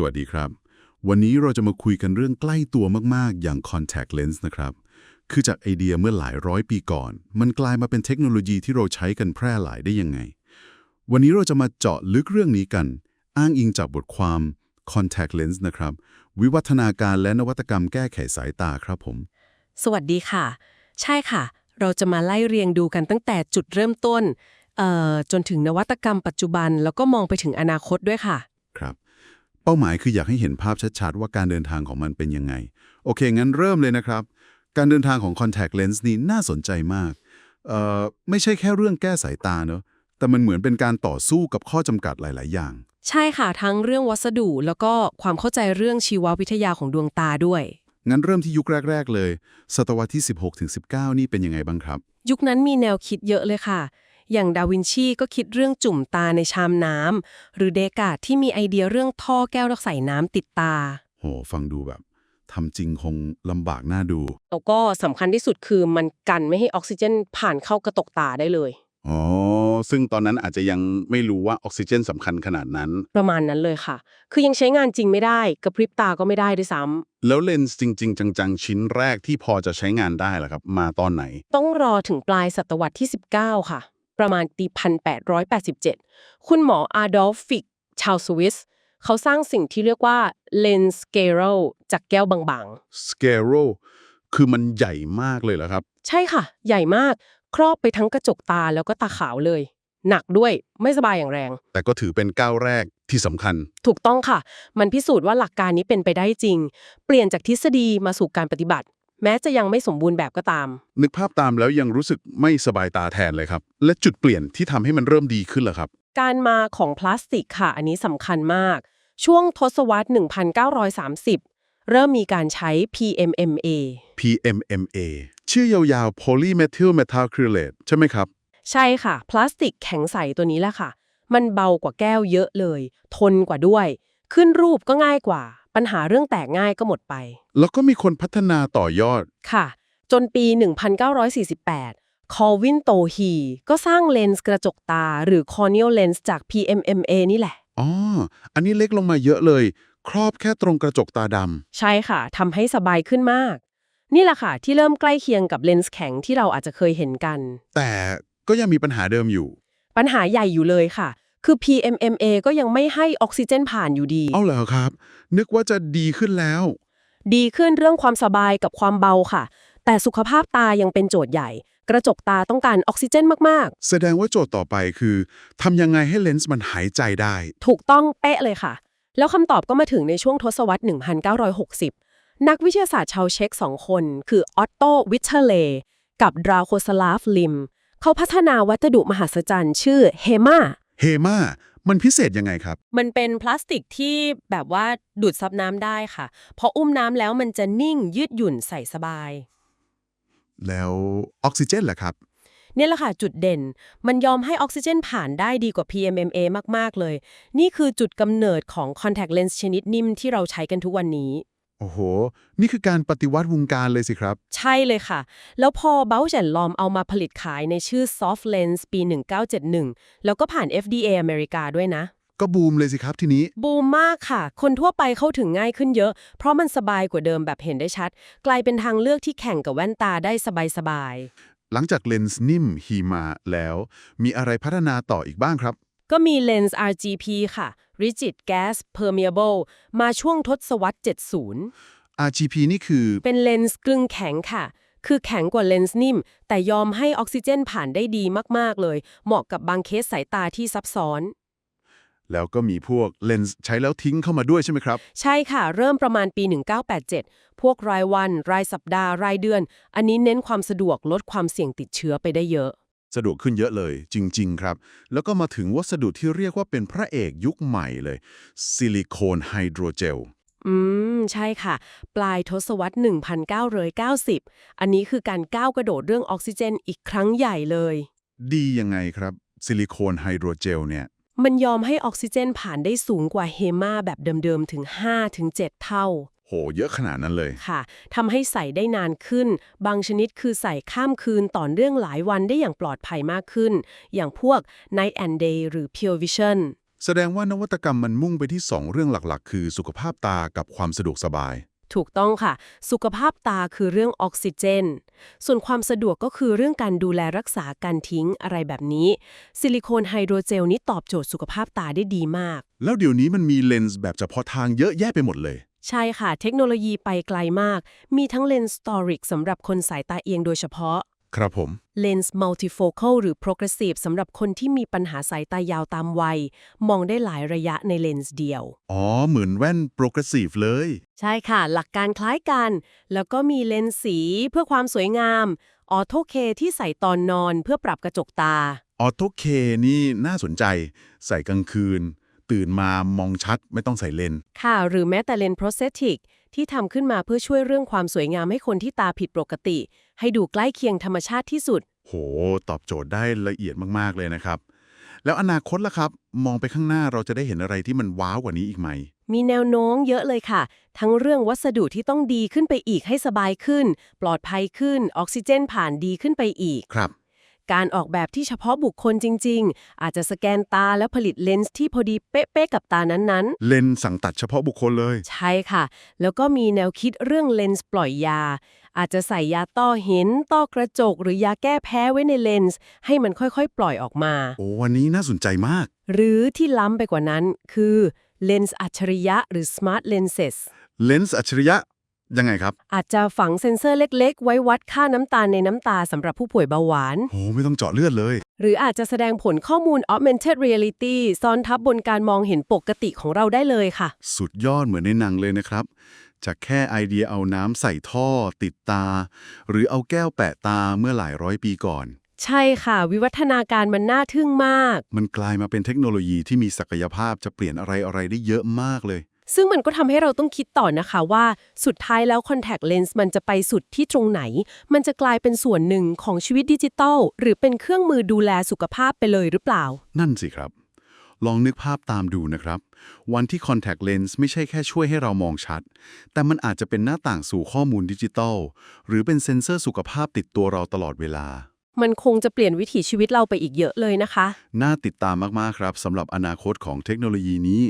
สวัสดีครับ วันนี้เราจะมาคุยกันเรื่องใกล้ตัวมาก ๆ อย่าง contact lens นะครับ คือจากไอเดียเมื่อหลายร้อยปีก่อน มันกลายมาเป็นเทคโนโลยีที่เราใช้กันแพร่หลายได้ยังไง วันนี้เราจะมาเจาะลึกเรื่องนี้กัน อ้างอิงจากบทความ contact lens นะครับ วิวัฒนาการและนวัตกรรมแก้ไขสายตาครับผม สวัสดีค่ะ ใช่ค่ะ เราจะมาไล่เรียงดูกันตั้งแต่จุดเริ่มต้นจนถึงนวัตกรรมปัจจุบันแล้วก็มองไปถึงอนาคตด้วยค่ะ ป้าหมายคืออยากให้เห็นภาพชัดๆ ว่าการเดินทางของมันเป็นยังไง โอเค งั้นเริ่มเลยนะครับ การเดินทางของ contact lens นี่น่าสนใจมาก เอ่อ ไม่ใช่แค่เรื่องแก้สายตาเนอะแต่มันเหมือนเป็นการต่อสู้กับข้อจำกัดหลาย ๆ อย่าง ใช่ค่ะ ทั้งเรื่องวัสดุ แล้วก็ความเข้าใจเรื่องชีววิทยาของดวงตาด้วย งั้นเริ่มที่ยุคแรก ๆ เลย ศตวรรษที่ 16-19 นี่เป็นยังไงบ้างครับ ยุคนั้นมีแนวคิดเยอะเลยค่ะ อย่างดาวินชีก็คิดเรื่องจุ่มตาในชามน้ำหรือเดกาดที่มีไอเดียเรื่องท่อแก้วรักใส่น้ำติดตา โห ฟังดูแบบทำจริงคงลำบากน่าดู แล้วก็สำคัญที่สุดคือมันกันไม่ให้ออกซิเจนผ่านเข้ากระตกตาได้เลย อ๋อ ซึ่งตอนนั้นอาจจะยังไม่รู้ว่าออกซิเจนสำคัญขนาดนั้น ประมาณนั้นเลยค่ะ คือยังใช้งานจริงไม่ได้ กระพริบตาก็ไม่ได้ด้วยซ้ำ แล้วเลนส์จริง ๆ จัง ๆ ชิ้นแรกที่พอจะใช้งานได้ล่ะครับ มาตอนไหน ต้องรอถึงปลายศตวรรษที่ 19 ค่ะ ประมาณปี 1887 คุณหมออาดอลฟิก ชาวสวิส เขาสร้างสิ่งที่เรียกว่าเลนส์เกโรจากแก้วบางสเกโรคือมันใหญ่มากเลยเหรอครับๆใช่ค่ะ ใหญ่มาก ครอบไปทั้งกระจกตาแล้วก็ตาขาวเลย หนักด้วยไม่สบายอย่างแรง แต่ก็ถือเป็นก้าวแรกที่สำคัญ ถูกต้องค่ะ มันพิสูจน์ว่าหลักการนี้เป็นไปได้จริง เปลี่ยนจากทฤษฎีมาสู่การปฏิบัติ แม้จะยังไม่สมบูรณ์แบบก็ตาม นึกภาพตามแล้วยังรู้สึกไม่สบายตาแทนเลยครับ และจุดเปลี่ยนที่ทำให้มันเริ่มดีขึ้นเหรอครับ การมาของพลาสติกค่ะ อันนี้สำคัญมาก ช่วงทศวรรษ 1930 เริ่มมีการใช้ PMMA PMMA ชื่อยาวๆ polymethyl methacrylate ใช่ไหมครับ ใช่ค่ะ พลาสติกแข็งใสตัวนี้แหละค่ะ มันเบากว่าแก้วเยอะเลย ทนกว่าด้วย ขึ้นรูปก็ง่ายกว่า ปัญหาเรื่องแตกง่ายก็หมดไป แล้วก็มีคนพัฒนาต่อยอด ค่ะ จนปี 1948 คอลวินโตฮี ก็สร้างเลนส์กระจกตาหรือ corneal lens จาก PMMA นี่แหละ อ๋อ อันนี้เล็กลงมาเยอะเลย ครอบแค่ตรงกระจกตาดใช่ค่ะ ทำให้สบายขึ้นมาก นี่แหละค่ะ ที่เริ่มใกล้เคียงกับเลนส์แข็งที่เราอาจจะเคยเห็นกันำแต่ก็ยังมีปัญหาเดิมอยู่ ปัญหาใหญ่อยู่เลยค่ะ คือ PMMA ก็ยังไม่ให้ออกซิเจนผ่านอยู่ดี เอาเหรอครับ นึกว่าจะดีขึ้นแล้ว ดีขึ้นเรื่องความสบายกับความเบาค่ะ แต่สุขภาพตายังเป็นโจทย์ใหญ่ กระจกตาต้องการออกซิเจนมาก แสดงว่าโจทย์ต่อไปคือทำยังไงให้เลนส์มันหายใจได้ ๆ ถูกต้องเป๊ะเลยค่ะ แล้วคำตอบก็มาถึงในช่วงทศวรรษ 1960 นักวิทยาศาสตร์ชาวเช็กสองคน คือออตโตวิเทเลกับดราโคสลาฟลิม เขาพัฒนาวัสดุมหัศจรรย์ชื่อเฮมา เฮมามันพิเศษยังไงครับ มันเป็นพลาสติกที่แบบว่าดูดซับน้ำได้ค่ะ พออุ้มน้ำแล้วมันจะนิ่งยืดหยุ่นใส่สบาย แล้วออกซิเจนล่ะครับ เนี่ยแหละค่ะ จุดเด่น มันยอมให้ออกซิเจนผ่านได้ดีกว่า PMMA มาก ๆ เลย นี่คือจุดกำเนิดของ contact lens ชนิดนิ่มที่เราใช้กันทุกวันนี้ โอ้โห นี่คือการปฏิวัติวงการเลยสิครับ ใช่เลยค่ะ แล้วพอเบล c แอนลอมเอามาผลิตขายในชื่อ soft lens ปี 1971 แล้วก็ผ่าน FDA อเมริกาด้วยนะ ก็บูมเลยสิครับทีนี้ บูมมากค่ะ คนทั่วไปเข้าถึงง่ายขึ้นเยอะ เพราะมันสบายกว่าเดิมแบบเห็นได้ชัด กลายเป็นทางเลือกที่แข่งกับแว่นตาได้สบายหลังจากเลนส์นิ่มฮีมาแล้ว มีอะไรพัฒนาต่ออีกบ้างครับๆ ก็มีเลนส์ RGP ค่ะ rigid gas permeable มาช่วงทศวรรษ 70 RGP นี่คือ เป็นเลนส์กลึงแข็งค่ะ คือแข็งกว่าเลนส์นิ่ม แต่ยอมให้ออกซิเจนผ่านได้ดีมาก ๆ เลย เหมาะกับบางเคสสายตาที่ซับซ้อน แล้วก็มีพวกเลนส์ใช้แล้วทิ้งเข้ามาด้วยใช่ไหมครับ ใช่ค่ะ เริ่มประมาณปี 1987 พวกรายวัน รายสัปดาห์ รายเดือน อันนี้เน้นความสะดวกลดความเสี่ยงติดเชื้อไปได้เยอะ สะดวกขึ้นเยอะเลยจริง ๆ ครับ แล้วก็มาถึงวัสดุที่เรียกว่าเป็นพระเอกยุคใหม่เลย ซิลิโคนไฮโดรเจล อืม ใช่ค่ะ ปลายทศวรรษ 1990 อันนี้คือการก้าวกระโดดเรื่องออกซิเจนอีกครั้งใหญ่เลย ดียังไงครับ ซิลิโคนไฮโดรเจลเนี่ย มันยอมให้ออกซิเจนผ่านได้สูงกว่าเฮมาแบบเดิม ๆ ถึง 5-7 เท่า โห เยอะขนาดนั้นเลยค่ะทำให้ใส่ได้นานขึ้น บางชนิดคือใส่ข้ามคืนต่อเนื่องหลายวันได้อย่างปลอดภัยมากขึ้น อย่างพวก Night and Day หรือ Pure Vision แสดงว่านวัตกรรมมันมุ่งไปที่ 2 เรื่องหลักๆ คือสุขภาพตากับความสะดวกสบาย ถูกต้องค่ะ สุขภาพตาคือเรื่องออกซิเจน ส่วนความสะดวกก็คือเรื่องการดูแลรักษาการทิ้งอะไรแบบนี้ ซิลิโคนไฮโดรเจลนี้ตอบโจทย์สุขภาพตาได้ดีมาก แล้วเดี๋ยวนี้มันมีเลนส์แบบเฉพาะทางเยอะแยะไปหมดเลย ใช่ค่ะ เทคโนโลยีไปไกลมาก มีทั้งเลนส์สตอริกสำหรับคนสายตาเอียงโดยเฉพาะ ครับผม เลนส์มัลติโฟคัลหรือ progressive สำหรับคนที่มีปัญหาสายตายาวตามวัย มองได้หลายระยะในเลนส์เดียว อ๋อ เหมือนแว่น progressive เลย ใช่ค่ะ หลักการคล้ายกัน แล้วก็มีเลนส์สีเพื่อความสวยงาม ออโตเคที่ใส่ตอนนอนเพื่อปรับกระจกตา ออโตเคนี่น่าสนใจ ใส่กลางคืน ตื่นมามองชัดไม่ต้องใส่เลนส์ค่ะ หรือแม้แต่เลนส์โปรเซติกที่ทำขึ้นมาเพื่อช่วยเรื่องความสวยงามให้คนที่ตาผิดปกติ ให้ดูใกล้เคียงธรรมชาติที่สุด โห ตอบโจทย์ได้ละเอียดมากๆเลยนะครับ แล้วอนาคตล่ะครับ มองไปข้างหน้าเราจะได้เห็นอะไรที่มันว้าวกว่านี้อีกไหม มีแนวโน้มเยอะเลยค่ะ ทั้งเรื่องวัสดุที่ต้องดีขึ้นไปอีกให้สบายขึ้น ปลอดภัยขึ้น ออกซิเจนผ่านดีขึ้นไปอีก ครับ การออกแบบที่เฉพาะบุคคลจริง ๆ อาจจะสแกนตาแล้วผลิตเลนส์ที่พอดีเป๊ะๆกับตานั้นเลนส์สั่งตัดเฉพาะบุคคลเลย ๆ ใช่ค่ะ แล้วก็มีแนวคิดเรื่องเลนส์ปล่อยยา อาจจะใส่ยาต้อเห็นต้อกระจก หรือยาแก้แพ้ไว้ในเลนส์ให้มันค่อยๆ ปล่อยออกมา โอ้วันนี้น่าสนใจมาก หรือที่ล้ำไปกว่านั้นคือเลนส์อัจฉริยะหรือ smart lenses เลนส์อัจฉริยะ ยังไงครับ อาจจะฝังเซ็นเซอร์เล็กๆ ไว้วัดค่าน้ำตาลในน้ำตาสำหรับผู้ป่วยเบาหวานโหไม่ต้องเจาะเลือดเลย หรืออาจจะแสดงผลข้อมูล augmented reality ซ้อนทับบนการมองเห็นปกติของเราได้เลยค่ะ สุดยอดเหมือนในหนังเลยนะครับ จากแค่ไอเดียเอาน้ำใส่ท่อ ติดตา หรือเอาแก้วแปะตาเมื่อหลายร้อยปีก่อน ใช่ค่ะ วิวัฒนาการมันน่าทึ่งมาก มันกลายมาเป็นเทคโนโลยีที่มีศักยภาพจะเปลี่ยนอะไรอะไรได้เยอะมากเลย ซึ่งมันก็ทำให้เราต้องคิดต่อนะคะว่าสุดท้ายแล้ว contact lens มันจะไปสุดที่ตรงไหน มันจะกลายเป็นส่วนหนึ่งของชีวิตดิจิทัลหรือเป็นเครื่องมือดูแลสุขภาพไปเลยหรือเปล่า นั่นสิครับ ลองนึกภาพตามดูนะครับ วันที่ contact lens ไม่ใช่แค่ช่วยให้เรามองชัด แต่มันอาจจะเป็นหน้าต่างสู่ข้อมูลดิจิทัลหรือเป็นเซ็นเซอร์สุขภาพติดตัวเราตลอดเวลามันคงจะเปลี่ยนวิถีชีวิตเราไปอีกเยอะเลยนะคะ น่าติดตามมาก ๆ ครับสำหรับอนาคตของเทคโนโลยีนี้